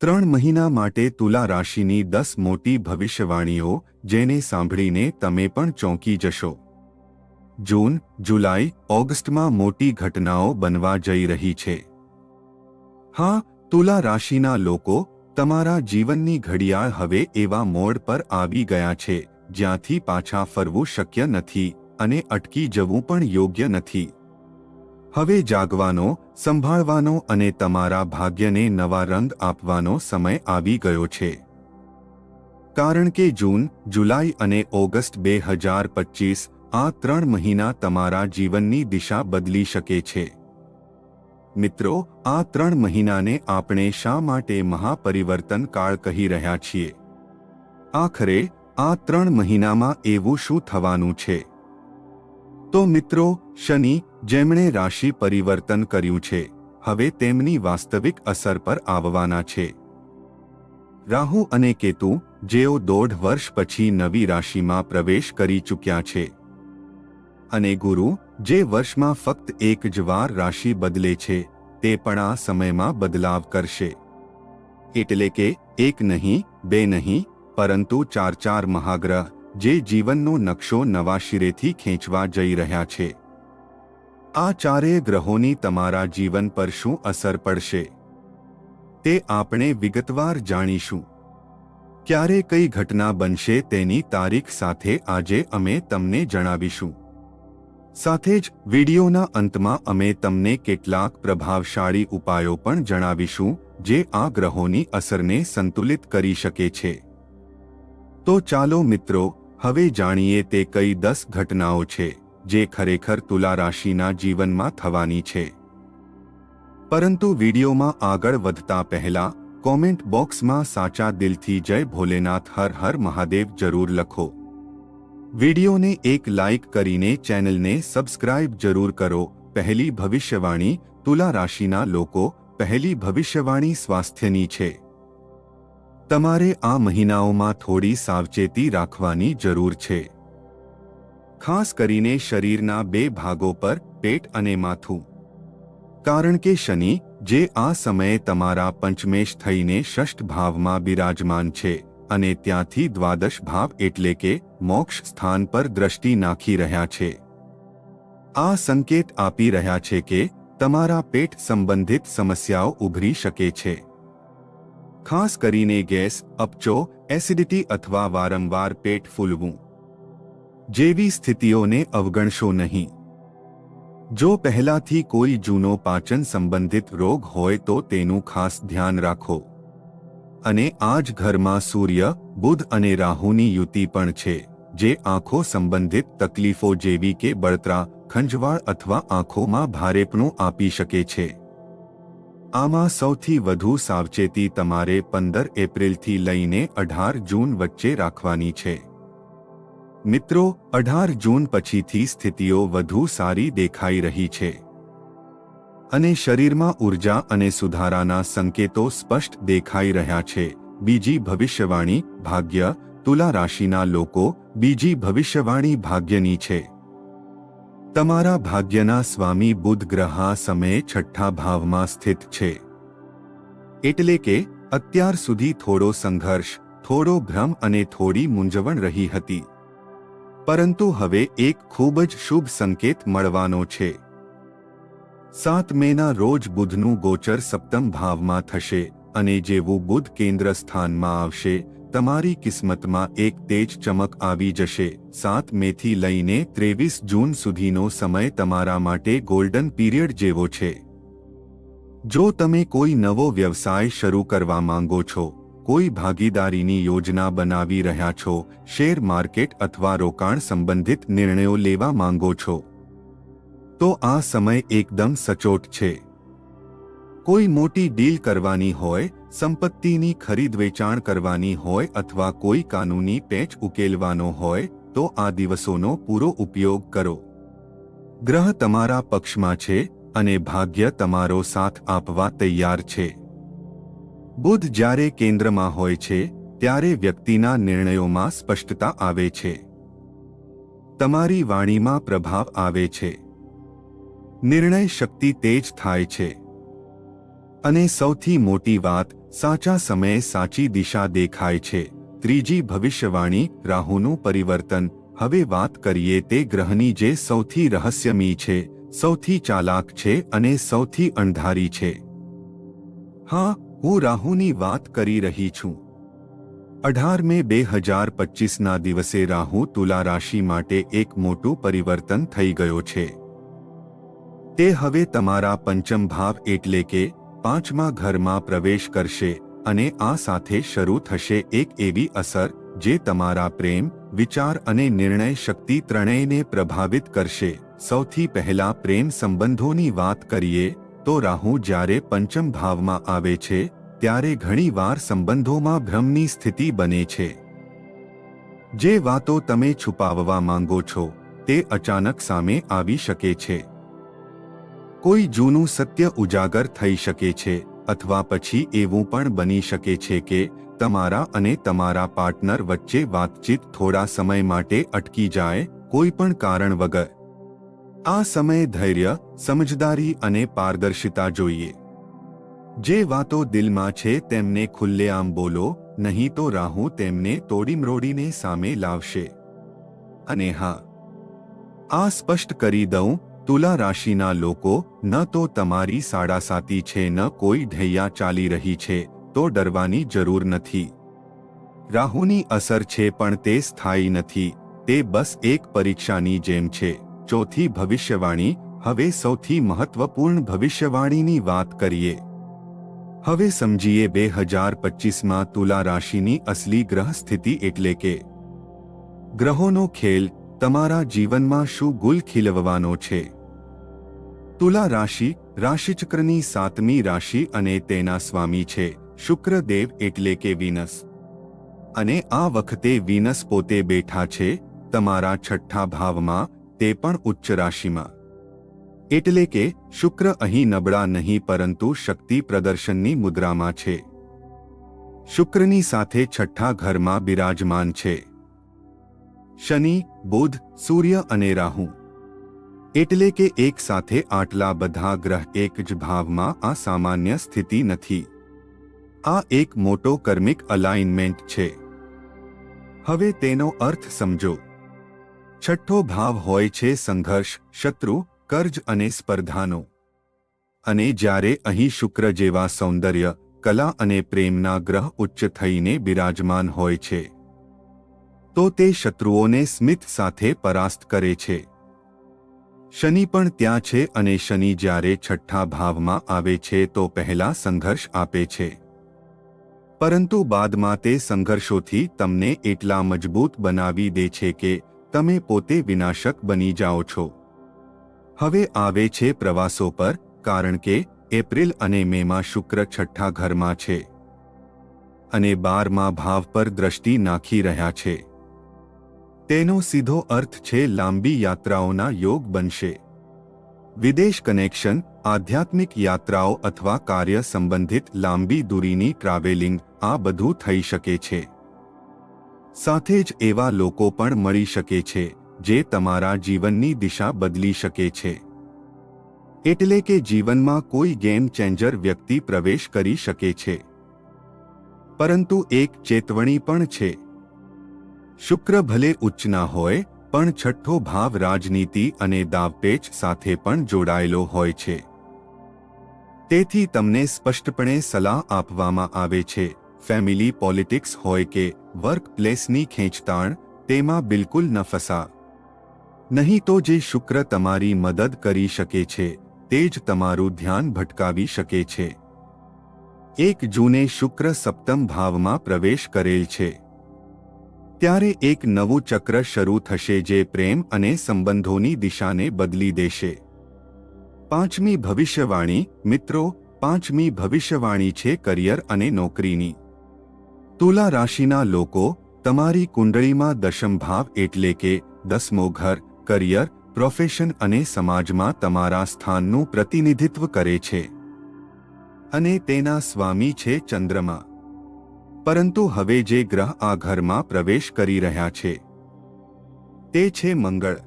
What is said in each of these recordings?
ત્રણ મહિના માટે તુલા રાશિની દસ મોટી ભવિષ્યવાણીઓ, જેને સાંભળીને તમે પણ ચોંકી જશો. જૂન, જુલાઈ, ઓગસ્ટમાં મોટી ઘટનાઓ બનવા જઈ રહી છે. હા, તુલા રાશિના લોકો, તમારા જીવનની ઘડિયાળ હવે એવા મોડ પર આવી ગયા છે, જ્યાંથી પાછા ફરવું શક્ય નથી, અને અટકી જવું પણ યોગ્ય નથી. હવે જાગવાનો, સંભાળવાનો અને તમારા ભાગ્યને નવા રંગ આપવાનો સમય આવી ગયો છે. કારણ કે જૂન, જુલાઈ અને ઓગસ્ટ બે હજાર પચીસ આ ત્રણ મહિના તમારા જીવનની દિશા બદલી શકે છે. મિત્રો, આ ત્રણ મહિનાને આપણે શા માટે મહાપરિવર્તન કાળ કહી રહ્યા છીએ? આખરે, આ ત્રણ મહિનામાં એવું શું થવાનું છે? તો મિત્રો, શનિ જેમણે રાશિ પરિવર્તન કર્યું છે, હવે તેમની વાસ્તવિક અસર પર આવવાના છે. રાહુ અને કેતુ, જેઓ દોઢ વર્ષ પછી નવી રાશિમાં પ્રવેશ કરી ચૂક્યા છે. અને ગુરુ, જે વર્ષમાં ફક્ત એક જ વાર રાશિ બદલે છે, તે પણ આ સમયમાં બદલાવ કરશે. એટલે કે, એક નહીં, બે નહીં, પરંતુ ચાર ચાર મહાગ્રહ, જે જીવનનો નકશો નવા શિરેથી ખેંચવા જઈ રહ્યા છે. આ ચારેય ગ્રહોની તમારા જીવન પર શું અસર પડશે? તે આપણે વિગતવાર જાણીશું. ક્યારે કઈ ઘટના બનશે તેની તારીખ સાથે આજે અમે તમને જણાવીશું. સાથે જ વિડીયોના અંતમાં અમે તમને કેટલાક પ્રભાવશાળી ઉપાયો પણ જણાવીશું, જે આ ગ્રહોની અસરને સંતુલિત કરી શકે છે. તો ચાલો મિત્રો, હવે જાણીએ તે કઈ દસ ઘટનાઓ છે. જે ખરેખર તુલા રાશિના જીવનમાં થવાની છે. પરંતુ વિડીયોમાં આગળ વધતા પહેલા, કોમેન્ટ બોક્સમાં સાચા દિલથી જય ભોલેનાથ હર હર મહાદેવ જરૂર લખો. વિડીયોને એક લાઇક કરીને ચેનલને સબસ્ક્રાઇબ જરૂર કરો. પહેલી ભવિષ્યવાણી તુલા રાશિના લોકો, પહેલી ભવિષ્યવાણી સ્વાસ્થ્યની છે. તમારે આ મહિનાઓમાં થોડી સાવચેતી રાખવાની જરૂર છે. ખાસ કરીને શરીરના બે ભાગો પર, પેટ અને માથું. કારણ કે શનિ, જે આ સમયે તમારા પંચમેશ થઈને ષષ્ઠ ભાવમાં બિરાજમાન છે, અને ત્યાંથી દ્વાદશ ભાવ એટલે કે મોક્ષ સ્થાન પર દ્રષ્ટિ નાખી રહ્યા છે. આ સંકેત આપી રહ્યા છે કે, તમારા પેટ સંબંધિત સમસ્યાઓ ઉભરી શકે છે. ખાસ કરીને ગેસ, અપચો, એસિડિટી અથવા વારંવાર પેટ ફૂલવું. જેવી સ્થિતિઓને અવગણશો નહીં. જો પહેલાથી કોઈ જૂનો પાચન સંબંધિત રોગ હોય તો તેનું ખાસ ધ્યાન રાખો. અને આ જ ઘરમાં સૂર્ય, બુધ અને રાહુની યુતિ પણ છે, જે આંખો સંબંધિત તકલીફો જેવી કે બળતરા, ખંજવાળ અથવા આંખોમાં ભારેપણું આપી શકે છે. આમાં સૌથી વધુ સાવચેતી તમારે પંદર એપ્રિલથી લઈને અઢાર જૂન વચ્ચે રાખવાની છે. મિત્રો, અઢાર જૂન પછીથી સ્થિતિઓ વધુ સારી દેખાઈ રહી છે. અને શરીરમાં ઊર્જા અને સુધારાના સંકેતો સ્પષ્ટ દેખાઈ રહ્યા છે. બીજી ભવિષ્યવાણી ભાગ્ય, તુલા રાશિના લોકો બીજી ભવિષ્યવાણી ભાગ્યની છે. તમારા ભાગ્યના સ્વામી બુધ ગ્રહ સમયે છઠ્ઠા ભાવમાં સ્થિત છે. એટલે કે, અત્યાર સુધી થોડો સંઘર્ષ, થોડો ભ્રમ અને થોડી મૂંઝવણ રહી હતી. પરંતુ હવે એક ખૂબ જ શુભ સંકેત મળવાનો છે. સાત મેના રોજ બુધનું ગોચર સપ્તમ ભાવમાં થશે અને જેવું બુધ કેન્દ્ર સ્થાનમાં આવશે, તમારી કિસ્મતમાં એક તેજ ચમક આવી જશે. સાત મેથી લઈને ત્રેવીસ જૂન સુધીનો સમય તમારા માટે ગોલ્ડન પીરિયડ જેવો છે. જો તમે કોઈ નવો વ્યવસાય શરૂ કરવા માંગો છો કોઈ ભાગીદારીની યોજના બનાવી રહ્યા છો, શેર માર્કેટ અથવા રોકાણ સંબંધિત નિર્ણયો લેવા માંગો છો? તો આ સમય એકદમ સચોટ છે. કોઈ મોટી ડીલ કરવાની હોય, સંપત્તિની ખરીદ વેચાણ કરવાની હોય અથવા કોઈ કાનૂની પેચ ઉકેલવાનો હોય, તો આ દિવસોનો પૂરો ઉપયોગ કરો. ગ્રહ તમારા પક્ષમાં છે અને ભાગ્ય તમારો સાથ આપવા તૈયાર છે. બુધ જ્યારે કેન્દ્રમાં હોય છે, ત્યારે વ્યક્તિના નિર્ણયોમાં સ્પષ્ટતા આવે છે. તમારી વાણીમાં પ્રભાવ આવે છે. નિર્ણય શક્તિ તેજ થાય છે. અને સૌથી મોટી વાત, સાચા સમયે સાચી દિશા દેખાય છે. ત્રીજી ભવિષ્યવાણી, રાહુનું પરિવર્તન. હવે વાત કરીએ તે ગ્રહની જે સૌથી રહસ્યમી છે, સૌથી ચાલાક છે અને સૌથી અણધારી છે. હા હું રાહુની વાત કરી રહી છું. અઢાર મે બે હજાર પચીસના દિવસે રાહુ તુલા રાશિ માટે એક મોટું પરિવર્તન થઈ ગયો છે. તે હવે તમારા પંચમ ભાવ એટલે કે પાંચમા ઘરમાં પ્રવેશ કરશે અને આ સાથે શરૂ થશે એક એવી અસર જે તમારા પ્રેમ, વિચાર અને નિર્ણય શક્તિ ત્રણેયને પ્રભાવિત કરશે. સૌથી પહેલા પ્રેમ સંબંધોની વાત કરીએ તો રાહુ જ્યારે પંચમ ભાવમાં આવે છે, ત્યારે ઘણીવાર સંબંધોમાં ભ્રમની સ્થિતિ બને છે. જે વાતો તમે છુપાવવા માંગો છો, તે અચાનક સામે આવી શકે છે. કોઈ જૂનું સત્ય ઉજાગર થઈ શકે છે, અથવા પછી એવું પણ બની શકે છે કે, તમારા અને તમારા પાર્ટનર વચ્ચે વાતચીત થોડા સમય માટે અટકી જાય, કોઈ પણ કારણ વગર. આ સમયે ધૈર્ય, સમજદારી અને પારદર્શિતા જોઈએ. જે વાતો દિલમાં છે તેમને ખુલ્લેઆમ બોલો, નહીં તો રાહુ તેમને તોડીમરોડીને સામે લાવશે. અને હા, આ સ્પષ્ટ કરી દઉં, તુલા રાશિના લોકો, ન તો તમારી સાડાસાતી છે, ન કોઈ ઢૈયા ચાલી રહી છે, તો ડરવાની જરૂર નથી. રાહુની અસર છે, પણ તે સ્થાયી નથી, તે બસ એક પરીક્ષાની જેમ છે. ચોથી ભવિષ્યવાણી, હવે સૌથી મહત્વપૂર્ણ ભવિષ્યવાણીની વાત કરીએ. હવે સમજીએ બે હજાર પચીસમાં તુલા રાશિની અસલી ગ્રહ સ્થિતિ એટલે કે ગ્રહોનો ખેલ, તમારા જીવનમાં શું ગુલ ખીલવવાનો છે? તુલા રાશિ, રાશિચક્રની સાતમી રાશિ અને તેના સ્વામી છે શુક્રદેવ એટલે કે વિનસ. અને આ વખતે વિનસ પોતે બેઠા છે, તમારા છઠ્ઠા ભાવમાં તે પણ ઉચ્ચ રાશિમાં. એટલે કે, શુક્ર અહીં નબળા નહીં પરંતુ શક્તિ પ્રદર્શનની મુદ્રામાં છે. શુક્રની સાથે છઠ્ઠા ઘરમાં બિરાજમાન છે. શનિ, બુધ, સૂર્ય અને રાહુ. એટલે કે એક સાથે આટલા બધા ગ્રહ એક જ ભાવમાં આ સામાન્ય સ્થિતિ નથી. આ એક મોટો કર્મિક અલાઇનમેન્ટ છે. હવે તેનો અર્થ સમજો. છઠ્ઠો ભાવ હોય છે સંઘર્ષ, શત્રુ, કર્જ અને સ્પર્ધાનો. અને જ્યારે અહીં શુક્ર જેવા સૌંદર્ય, કલા અને પ્રેમના ગ્રહ ઉચ્ચ થઈને બિરાજમાન હોય છે, તો તે શત્રુઓને સ્મિત સાથે પરાસ્ત કરે છે. શનિ પણ ત્યાં છે અને શનિ જ્યારે છઠ્ઠા ભાવમાં આવે છે તો પહેલા સંઘર્ષ આપે છે. પરંતુ બાદમાં તે સંઘર્ષોથી તમને એટલા મજબૂત બનાવી દે છે કે તમે પોતે વિનાશક બની જાઓ છો. હવે આવે છે પ્રવાસો પર, કારણ કે એપ્રિલ અને મેમાં શુક્ર છઠ્ઠા ઘરમાં છે. અને બારમાં ભાવ પર દ્રષ્ટિ નાખી રહ્યા છે. તેનો સીધો અર્થ છે લાંબી યાત્રાઓના યોગ બનશે. વિદેશ કનેક્શન, આધ્યાત્મિક યાત્રાઓ અથવા કાર્ય સંબંધિત લાંબી દૂરીની ટ્રાવેલિંગ, આ બધું થઈ શકે છે. સાથે જ એવા લોકો પણ મળી શકે છે, જે તમારા જીવનની દિશા બદલી શકે છે. એટલે કે જીવનમાં કોઈ ગેમ ચેન્જર વ્યક્તિ પ્રવેશ કરી શકે છે. પરંતુ એક ચેતવણી પણ છે. શુક્ર ભલે ઉચ્ચના હોય, પણ છઠ્ઠો ભાવ રાજનીતિ અને દાવપેચ સાથે પણ જોડાયેલો હોય છે. તેથી તમને સ્પષ્ટપણે સલાહ આપવામાં આવે છે. ફેમિલી પોલિટિક્સ હોય કે વર્ક પ્લેસની ખેંચતાણ, તેમાં બિલકુલ ન ફસા. નહીં તો જે શુક્ર તમારી મદદ કરી શકે છે, તે જ તમારું ધ્યાન ભટકાવી શકે છે. એક જૂને શુક્ર સપ્તમ ભાવમાં પ્રવેશ કરેલ છે. ત્યારે એક નવું ચક્ર શરૂ થશે જે પ્રેમ અને સંબંધોની દિશાને બદલી દેશે. પાંચમી ભવિષ્યવાણી, મિત્રો, પાંચમી ભવિષ્યવાણી છે કરિયર અને નોકરીની. તુલા રાશિના લોકો તમારી કુંડળીમાં દશમ ભાવ એટલે કે દસમો ઘર, કરિયર, પ્રોફેશન અને સમાજમાં તમારા સ્થાનનું પ્રતિનિધિત્વ કરે છે. અને તેના સ્વામી છે ચંદ્રમા. પરંતુ હવે જે ગ્રહ આ ઘરમાં પ્રવેશ કરી રહ્યા છે, તે છે મંગળ.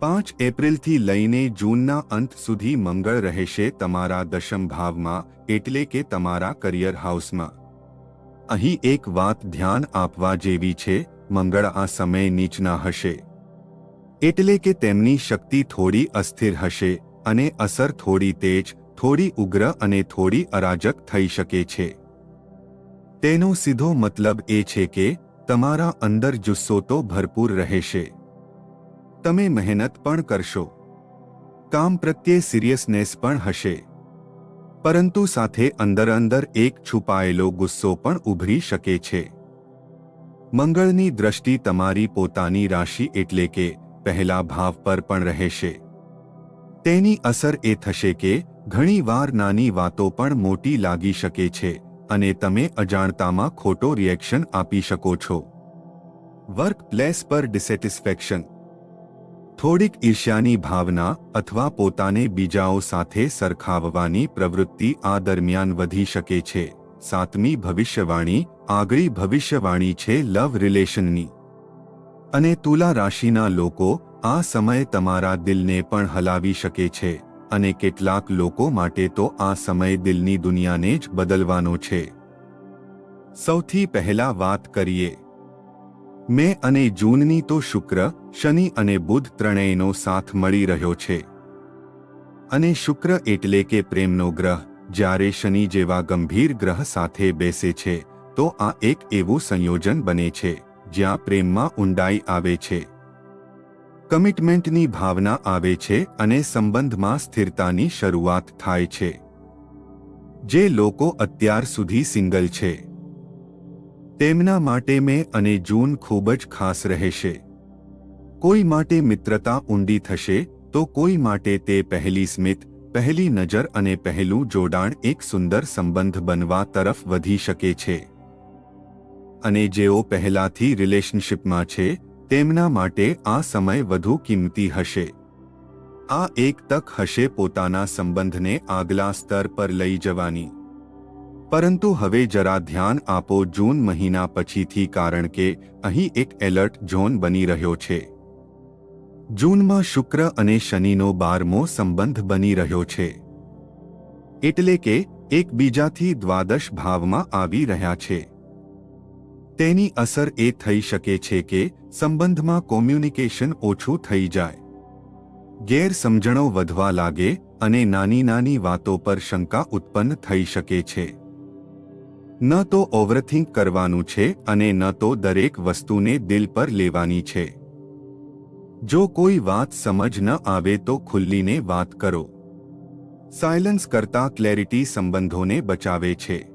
પાંચ એપ્રિલથી લઈને જૂનના અંત સુધી મંગળ રહેશે તમારા દશમ ભાવમાં એટલે કે તમારા કરિયર હાઉસમાં. અહીં એક વાત ધ્યાન આપવા જેવી છે, મંગળ આ સમય નીચના હશે. એટલે કે તેમની શક્તિ થોડી અસ્થિર હશે, અને અસર થોડી તેજ, થોડી ઉગ્ર અને થોડી અરાજક થઈ શકે છે. તેનો સીધો મતલબ એ છે કે, તમારા અંદર જુસ્સો તો ભરપૂર રહેશે. તમે મહેનત પણ કરશો. કામ પ્રત્યે સિરિયસનેસ પણ હશે. પરંતુ સાથે અંદર અંદર એક છુપાયેલો ગુસ્સો પણ ઉભરી શકે છે. મંગળની દ્રષ્ટિ તમારી પોતાની રાશિ એટલે કે પહેલા ભાવ પર પણ રહેશે. તેની અસર એ થશે કે ઘણીવાર નાની વાતો પણ મોટી લાગી શકે છે અને તમે અજાણતામાં ખોટો રિએક્શન આપી શકો છો. વર્ક પ્લેસ પર ડિસેટિસ્ફેક્શન થોડીક ઈર્ષ્યાની ભાવના અથવા પોતાને બીજાઓ સાથે સરખાવવાની પ્રવૃત્તિ આ દરમિયાન વધી શકે છે. સાતમી ભવિષ્યવાણી આગળી ભવિષ્યવાણી છે લવ રિલેશનની. અને તુલા રાશિના લોકો આ સમય તમારા દિલને પણ હલાવી શકે છે અને કેટલાક લોકો માટે તો આ સમય દિલની દુનિયાને જ બદલવાનો છે. સૌથી પહેલા વાત કરીએ. મે અને જૂનની તો શુક્ર શનિ અને બુધ ત્રણેયનો સાથ મળી રહ્યો છે. અને શુક્ર એટલે કે પ્રેમનો ગ્રહ, જ્યારે શનિ જેવા ગંભીર ગ્રહ સાથે બેસે છે, તો આ એક એવું સંયોજન બને છે, જ્યાં પ્રેમમાં ઊંડાઈ આવે છે. કમિટમેન્ટની ભાવના આવે છે અને સંબંધમાં સ્થિરતાની શરૂઆત થાય છે. જે લોકો અત્યાર સુધી સિંગલ છે. તેમના માટે મે અને જૂન ખૂબ જ ખાસ રહેશે. કોઈ માટે મિત્રતા ઊંડી થશે, તો કોઈ માટે તે પહેલી સ્મિત, પહેલી નજર અને પહેલું જોડાણ એક સુંદર સંબંધ બનવા તરફ વધી શકે છે. અને જેઓ પહેલાથી રિલેશનશિપમાં છે, તેમના માટે આ સમય વધુ કિંમતી હશે. આ એક તક હશે પોતાના સંબંધને આગલા સ્તર પર લઈ જવાની. પરંતુ હવે જરા ધ્યાન આપો જૂન મહિના પછીથી કારણ કે અહીં એક એલર્ટ ઝોન બની રહ્યો છે. જૂનમાં શુક્ર અને શનિનો બારમો સંબંધ બની રહ્યો છે. એટલે કે, એકબીજાથી દ્વાદશ ભાવમાં આવી રહ્યા છે. તેની અસર એ થઈ શકે છે કે, સંબંધમાં કોમ્યુનિકેશન ઓછું થઈ જાય. ગેરસમજણો વધવા લાગે અને નાની નાની વાતો પર શંકા ઉત્પન્ન થઈ શકે છે. ન તો ઓવરથિંક કરવાનું છે અને ન તો દરેક વસ્તુને દિલ પર લેવાની છે. જો કોઈ વાત સમજ ન આવે તો ખુલ્લીને વાત કરો. સાયલન્સ કરતા ક્લેરિટી સંબંધોને બચાવે છે.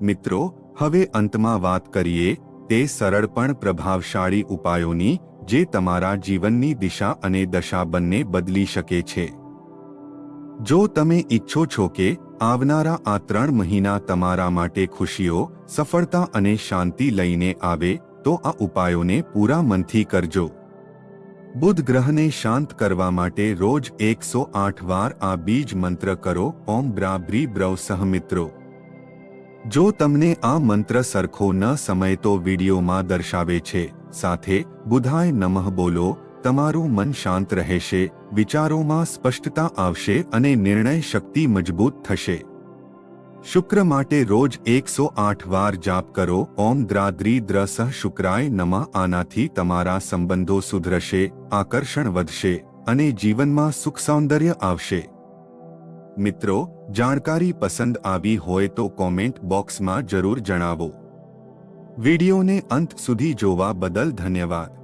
મિત્રો, હવે અંતમાં વાત કરીએ તે સરળ પણ પ્રભાવશાળી ઉપાયોની જે તમારા જીવનની દિશા અને દશા બંને બદલી શકે છે. જો તમે ઈચ્છો છો કે આવનારા આ ત્રણ મહિના તમારા માટે ખુશીઓ, સફળતા અને શાંતિ લઈને આવે, તો આ ઉપાયોને પૂરા મનથી કરજો. બુધ ગ્રહને શાંત કરવા માટે રોજ એકસો આઠ વાર આ બીજ મંત્ર કરો. ઓમ બ્રાબ્રી બ્રવ સહમિત્રો જો તમને આ મંત્ર સરખો ન સમય તો વિડીયોમાં દર્શાવે છે. સાથે, બુધાય નમઃ બોલો. તમારું મન શાંત રહેશે, વિચારોમાં સ્પષ્ટતા આવશે અને નિર્ણય શક્તિ મજબૂત થશે. શુક્ર માટે રોજ એકસો આઠ વાર જાપ કરો. ઓમ દ્રાદ્રી દ્રસહ શુક્રાય નમઃ. આનાથી તમારા સંબંધો સુધરશે, આકર્ષણ વધશે અને જીવનમાં સુખ સૌંદર્ય આવશે. મિત્રો, જાણકારી પસંદ આવી હોય તો કોમેન્ટ બોક્સમાં જરૂર જણાવો. વિડીયોને અંત સુધી જોવા બદલ ધન્યવાદ.